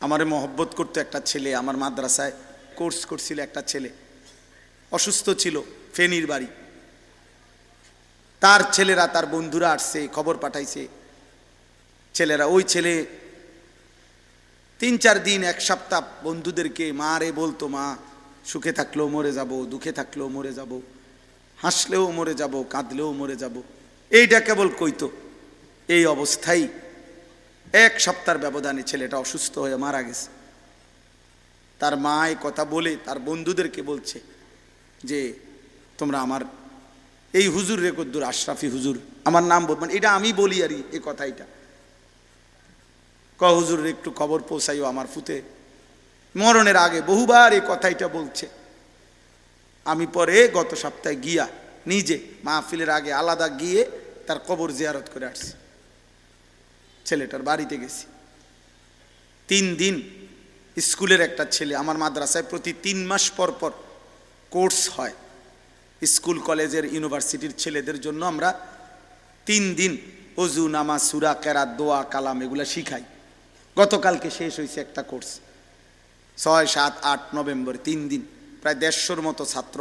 আমারে মহব্বত করতো একটা ছেলে, আমার মাদ্রাসায় কোর্স করছিল একটা ছেলে। অসুস্থ ছিল, ফেনীর বাড়ি। তার ছেলেরা, তার বন্ধুরা আসছে, খবর পাঠাইছে। ছেলেরা, ওই ছেলে তিন চার দিন, এক সপ্তাহ বন্ধুদেরকে মা রে বলতো মা, সুখে থাকলেও মরে যাব, দুঃখে থাকলেও মরে যাব, হাসলেও মরে যাব, কাঁদলেও মরে যাব। এইটা কেবল কইতো। এই অবস্থায় এক সপ্তাহের ব্যবধানে ছেলেটা অসুস্থ হয়ে মারা গেছে। তার মা কথা বলে তার বন্ধুদেরকে বলছে যে, তোমরা আমার, এই হুজুর রে কদ্দুর, আশরাফি হুজুর, আমার নাম বল মানে এটা আমি বলি আর এই কথা এটা। ক হুজুর একটু খবর পৌঁছাইও আমার ফুতে মরণের আগে বহুবার এই কথাইটা বলছে। আমি পরে গত সপ্তাহে গিয়া নিজে মাহফিলের আগে আলাদা গিয়ে তার কবর জিয়ারত করে আসছি। ছেলেটার বাড়িতে গেছি। তিন দিন স্কুলের একটা ছেলে আমার মাদ্রাসায় প্রতি তিন মাস পর পর কোর্স হয়। স্কুল, কলেজের, ইউনিভার্সিটির ছেলেদের জন্য আমরা তিন দিন অজু, নামাজ, সুরা, কেরাত, দোয়া, কালাম এগুলো শিখাই। গতকালকে শেষ হয়েছে একটা কোর্স। ছয়, সাত, আট নভেম্বর, তিন দিন। প্রায় দেড়শোর মতো ছাত্র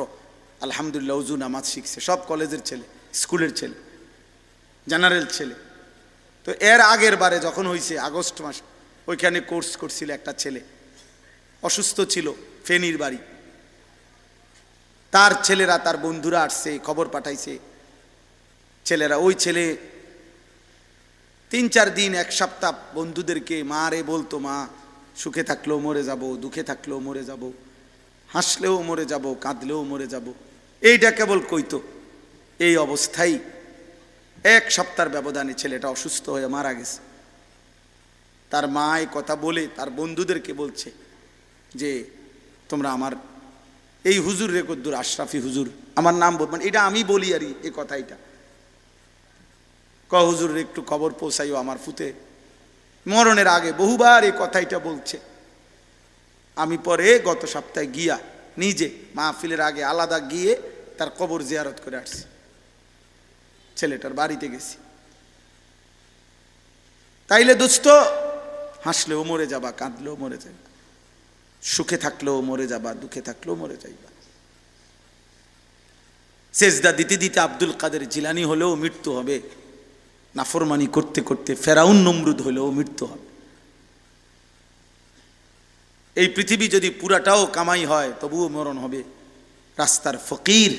আলহামদুলিল্লাহ অজু, নামাজ শিখছে। সব কলেজের ছেলে, স্কুলের ছেলে, জেনারেল ছেলে। তো এর আগের বারে যখন হয়েছে আগস্ট মাস, ওইখানে কোর্স করছিল একটা ছেলে। অসুস্থ ছিল, ফেনীর বাড়ি। তার ছেলেরা, তার বন্ধুরা আসছে, খবর পাঠাইছে। ছেলেরা, ওই ছেলে তিন চার দিন, এক সপ্তাহ বন্ধুদেরকে, মা রে বলতো মা, সুখে থাকলেও মরে যাব, দুঃখে থাকলেও মরে যাব, হাসলেও মরে যাব, কাঁদলেও মরে যাব। এইটা কেবল কইতো। এই অবস্থায় এক সপ্তাহের ব্যবধানে ছেলেটা অসুস্থ হয়ে মারা গেছে। তার মা এই কথা বলে তার বন্ধুদেরকে বলছে যে, তোমরা আমার, এই হুজুর রে কদ্দুর, আশরাফি হুজুর, আমার নাম মানে এটা আমি বলি আর এই কথাইটা ক হুজুর একটু খবর পৌঁছাইও আমার ফুতে মরণের আগে বহুবার এই কথাইটা বলছে। আমি পরে গত সপ্তাহে গিয়া নিজে মাহফিলের আগে আলাদা গিয়ে তার কবর জিয়ারত করে আসছি। ছেলেটার বাড়িতে গেছি। তাইলে দোস্ত, হাসলেও মরে যাবা, কাঁদলেও মরে যাবা সুখে থাকলেও মরে যাবা, দুঃখে থাকলেও মরে যাইবা। সেজদা দিতে দিতে আব্দুল কাদের জিলানি হলেও মৃত্যু হবে। নাফরমানি করতে করতে ফেরাউন নমরুদ হলেও মৃত্যু হবে। এই পৃথিবী যদি পুরাটাও কামাই হয়, তবুও মরণ হবে। রাস্তার ফকির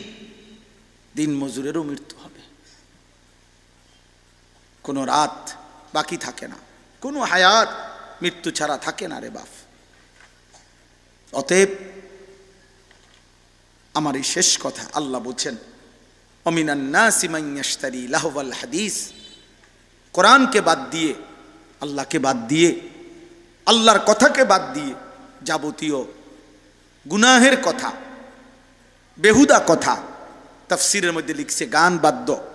দিন মজুরেরও মৃত্যু হবে। কোনো রাত বাকি থাকে না। কোনো হায়াত, মৃত্যু ছাড়া থাকে না রে বাপ। অতএব আমার এই শেষ কথা আল্লাহ বলছেন অমিনান্নাসিমাইয়াস্তারি লাহওয়াল হাদিস। কোরআনকে বাদ দিয়ে, আল্লাহকে বাদ দিয়ে, আল্লাহর কথাকে বাদ দিয়ে যাবতীয় গুনাহের কথা, বেহুদা কথা, তফসিরের মধ্যে লিখছে গান বাদ্য।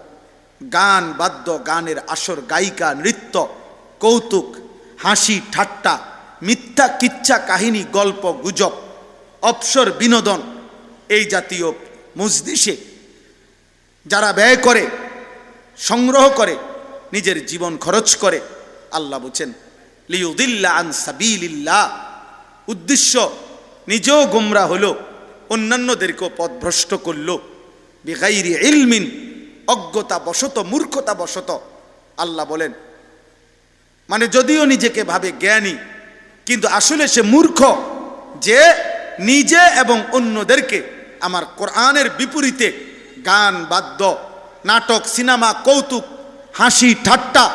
গান, বাদ্য, গানের আসর, গায়িকা, নৃত্য, কৌতুক, হাসি, ঠাট্টা, মিথ্যা, কিচ্ছা, কাহিনী, গল্প, গুজব অপসর বিনোদন, এই জাতীয় মজদিসে যারা ব্যয় করে, সংগ্রহ করে, নিজের জীবন খরচ করে, আল্লাহ বলছেন লিউদিল্লা আন সাবিলিল্লাহ। উদ্দেশ্য, নিজেও গোমরা হলো, অন্যান্যদেরকেও পথভ্রষ্ট করল, বেগাইরি ইলমিন অজ্ঞতা বশত মূর্খতা বশত আল্লাহ বলেন মানে যদিও নিজেকে ভাবে জ্ঞানী, কিন্তু আসলে সে মূর্খ যে নিজে এবং অন্যদেরকে আমার কোরআনের বিপরীতে গান, বাদ্য, নাটক, সিনেমা, কৌতুক, হাসি, ঠাট্টা,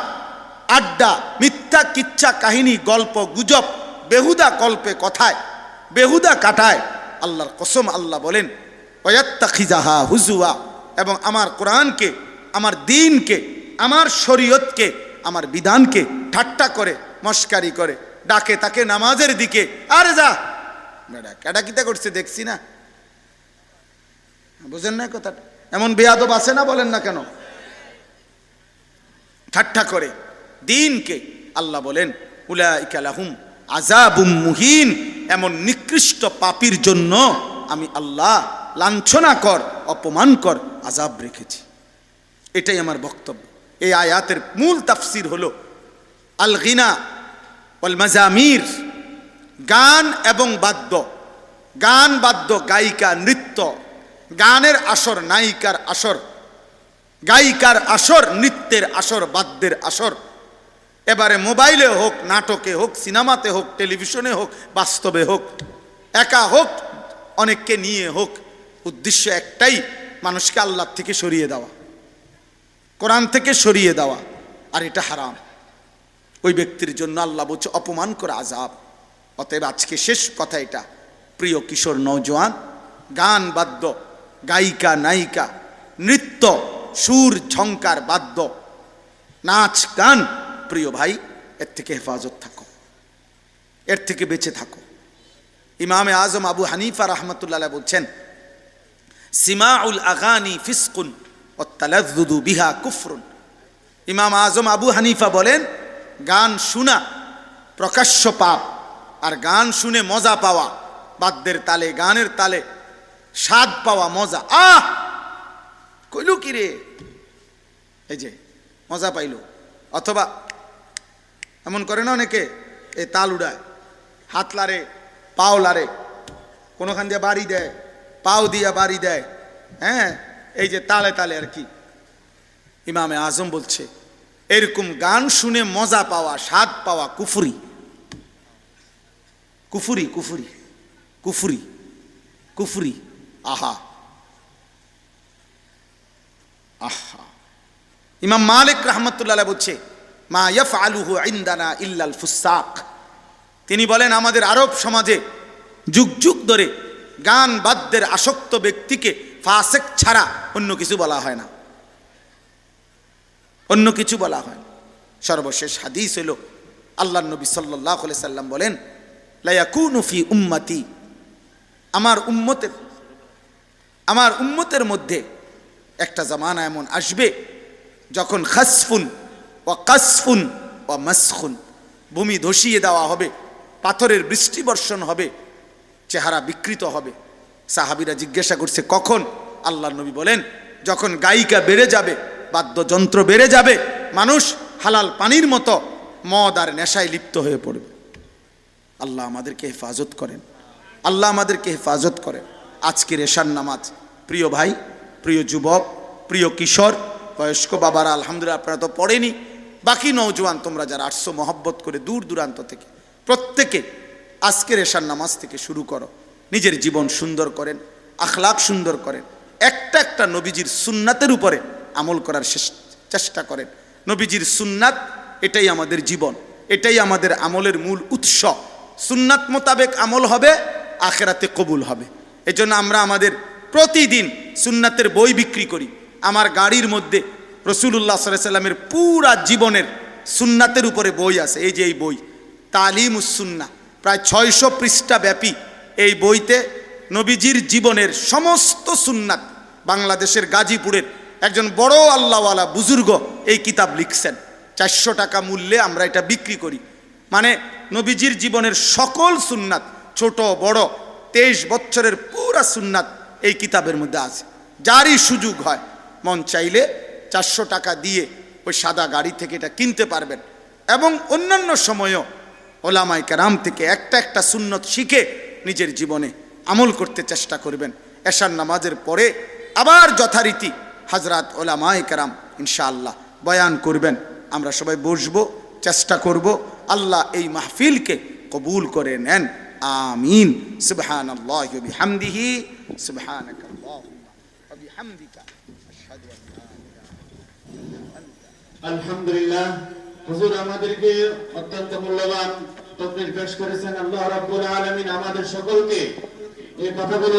আড্ডা, মিথ্যা, কিচ্ছা, কাহিনী, গল্প, গুজব, বেহুদা গল্পে কথায়, বেহুদা কাটায় আল্লাহর কসম আল্লাহ বলেন অয়াত্তা খিজাহা হুজুয়া। এবং আমার কোরআনকে, আমার দিনকে, আমার শরীয়তকে, আমার বিধানকে ঠাট্টা করে, মস্কারি করে, ডাকে তাকে নামাজের দিকে। আরে যা! বেটা কেটা কিতা করছে, দেখছি না। বুঝেন না কথাটা? এমন বেয়াদব আছে না বলেন না কেন? ঠাট্টা করে, দিনকে আল্লাহ বলেন উলাইকালাহুম আজাবুম মুহিন। এমন নিকৃষ্ট পাপির জন্য আমি আল্লাহ লাঞ্ছনা কর, অপমান কর আজাব রেখেছি। এটাই আমার বক্তব্য। এই আয়াতের মূল তাফসির হলো, আল গিনা ওয়াল মাজামির, গান এবং বাদ্য। গান, বাদ্য, গায়িকা, নৃত্য। গানের আসর, নায়িকার আসর। গায়িকার আসর, নৃত্যের আসর, বাদ্যের আসর। এবারে মোবাইলে হোক, নাটকে হোক, সিনেমাতে হোক, টেলিভিশনে হোক, বাস্তবে হোক, একা হোক, অনেককে নিয়ে হোক, উদ্দেশ্য একটাই মানুষকে আল্লাহ থেকে সরিয়ে দেওয়া। কোরআন থেকে সরিয়ে দেওয়া, আর এটা হারাম। ওই ব্যক্তির জন্য আল্লাহ বলছে, অপমান করে আজাব অতএব আজকে শেষ কথা এটা। প্রিয় কিশোর নৌজওয়ান গান বাদ্য, গায়িকা, নায়িকা, নৃত্য, সুর ঝঙ্কার বাদ্য, নাচ, গান, প্রিয় ভাই, এর থেকে হেফাজত থাকো। এর থেকে বেঁচে থাকো। ইমামে আজম আবু হানিফা রহমতুল্লাহ বলছেন সিমাউল আগানি ফিসকুন ও তালাদুদু বিহা কুফরুন। ইমাম আজম আবু হানিফা বলেন, গান শোনা প্রকাশ্য পাপ, আর গান শুনে মজা পাওয়া, বাদ্যের তালে, গানের তালে, স্বাদ পাওয়া মজা। আহ! কইল কি রে? এই যে, মজা পাইল। অথবা, এমন করে না অনেকে, এ তাল উড়ায়, হাত লারে পাও লারে কোনোখান দিয়ে বাড়ি দেয় পাও দিয়া বাড়ি দেয়। হ্যাঁ? এই যে তালে তালে আর কি। ইমামে আজম বলছে, এরকম গান শুনে মজা পাওয়া, স্বাদ পাওয়া কুফুরি। কুফুরি কুফুরি কুফুরি কুফুরি। আহা। আহা। ইমাম মালিক রহমতুল্লাহ বলছে, মা ইয়ফ আলুহু ইন্দানা ইল্লাল ফুসাক। তিনি বলেন, আমাদের আরব সমাজে যুগ যুগ ধরে গান বাদ্যের আসক্ত ব্যক্তিকে ফাসেক ছাড়া অন্য কিছু বলা হয় না। অন্য কিছু বলা হয় সর্বশেষ হাদিস হলো আল্লাহ নবী সাল্লাহ সাল্লাম বলেন লায়াকুনুফি উম্মতি। আমার উম্মতের আমার উম্মতের মধ্যে একটা জামানা এমন আসবে যখন খাসফুন ও কাসফুন ও মাসখুন, ভূমি ধসিয়ে দেওয়া হবে, পাথরের বৃষ্টি বর্ষণ হবে চেহারা বিকৃত হবে। সাহাবিরা জিজ্ঞাসা করছে, কখন? আল্লাহ নবী বলেন, যখন গায়িকা বেড়ে যাবে, বাদ্যযন্ত্র বেড়ে যাবে, মানুষ হালাল পানির মতো মদ আর নেশায় লিপ্ত হয়ে পড়বে। আল্লাহ আমাদেরকে হেফাজত করেন। আল্লাহ আমাদেরকে হেফাজত করেন। আজকের এশার নামাজ, প্রিয় ভাই, প্রিয় যুবক, প্রিয় কিশোর, বয়স্ক বাবারা, আলহামদুলিল্লাহ আপনারা তো পড়েনি। বাকি নৌজওয়ান তোমরা যারা আটশো মহব্বত করে দূর দূরান্ত থেকে, প্রত্যেকে আজকের এশার নামাজ থেকে শুরু করো। নিজের জীবন সুন্দর করেন আখলাক সুন্দর করেন। একটা একটা নবীজির সুন্নাতের উপরে আমল করার চেষ্টা করেন। নবীজির সুন্নাত এটাই আমাদের জীবন, এটাই আমাদের আমলের মূল উৎস। সুন্নাত মোতাবেক আমল হবে, আখেরাতে কবুল হবে। এজন্য আমরা আমাদের প্রতিদিন সুন্নাতের বই বিক্রি করি। আমার গাড়ির মধ্যে রসুল্লাহ সাল্লামের পুরা জীবনের সুন্নাতের উপরে বই আছে, এই যে এই বই তালিম উসুন্না প্রায় ছয়শো পৃষ্ঠা ব্যাপী এই বইতে নবীজির জীবনের সমস্ত সুন্নাত বাংলাদেশের গাজীপুরের একজন বড় আল্লাহওয়ালা বুজুর্গ এই কিতাব লিখছেন। চারশো টাকা মূল্যে আমরা এটা বিক্রি করি। মানে নবীজির জীবনের সকল সুন্নাত, ছোট, বড়, তেইশ বছরের পুরা সুন্নাত এই কিতাবের মধ্যে আছে। যারই সুযোগ হয়, মন চাইলে চারশো টাকা দিয়ে ওই সাদা গাড়ি থেকে এটা কিনতে পারবেন। এবং অন্যান্য সময়ও ওলামাই কারাম থেকে একটা একটা সুন্নত শিখে নিজের জীবনে আমল করতে চেষ্টা করবেন। এশার নামাজের পরে আবার যথারীতি হাজরাত ওলামাই কেরাম ইনশাআল্লাহ বয়ান করবেন। আমরা সবাই বসবো, চেষ্টা করব, আল্লাহ এই মাহফিলকে কবুল করে নেন। আমিন। সুবহান আল্লাহ বিহামদিহি। হুজুর আমাদেরকে অত্যন্ত মূল্যবান তকরির পেশ করেছেন। আল্লাহ রাব্বুল আলামিন আমাদের সকলকে এই কথাগুলো